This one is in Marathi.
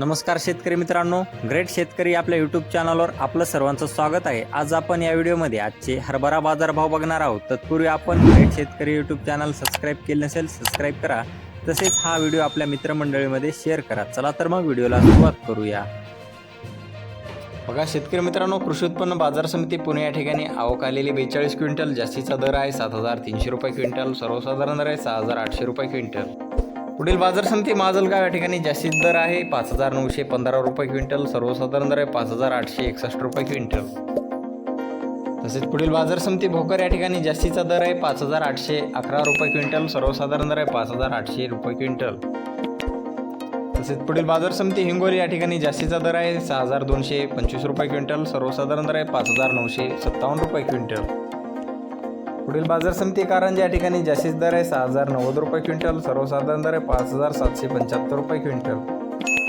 नमस्कार शेतकरी मित्रांनो ग्रेट शेतकरी आपल्या यूट्यूब चॅनलवर आपलं सर्वांचं स्वागत आहे. आज आपण या व्हिडिओमध्ये आजचे हरभरा बाजारभाव बघणार आहोत. तत्पूर्वी आपण ग्रेट शेतकरी यूट्यूब चॅनल सबस्क्राईब केले नसेल सबस्क्राईब करा. तसेच हा व्हिडिओ आपल्या मित्रमंडळीमध्ये शेअर करा. चला तर मग व्हिडिओला सुरुवात करूया. बघा शेतकरी मित्रांनो कृषी उत्पन्न बाजार समिती पुणे या ठिकाणी आवक आलेली बेचाळीस क्विंटल जास्तीचा दर आहे सात हजार तीनशे रुपये क्विंटल सर्वसाधारण दर आहे सहा हजार आठशे रुपये क्विंटल. पुढील बाजार समिती माजलगाव या ठिकाणी जास्तीत दर आहे. पाच हजार नऊशे पंधरा रुपये क्विंटल सर्वसाधारण दर आहे पाच हजार आठशे एकसष्ट रुपये क्विंटल. तसेच पुढील बाजार समिती भोकर या ठिकाणी जास्तीचा दर आहे पाच हजार आठशे अकरा रुपये क्विंटल सर्वसाधारण दर आहे पाच हजार आठशे रुपये क्विंटल. तसेच पुढील बाजार समिती हिंगोली या ठिकाणी जास्तीचा दर आहे सहा हजार दोनशे पंचवीस रुपये क्विंटल सर्वसाधारण दर आहे पाच हजार नऊशे सत्तावन्न रुपये क्विंटल. पुढील बाजार समिती कारंजा या ठिकाणी जास्तीत दर आहे सहा हजार नव्वद रुपये क्विंटल सर्वसाधारण दर आहे पाच हजार सातशे पंच्याहत्तर रुपये क्विंटल.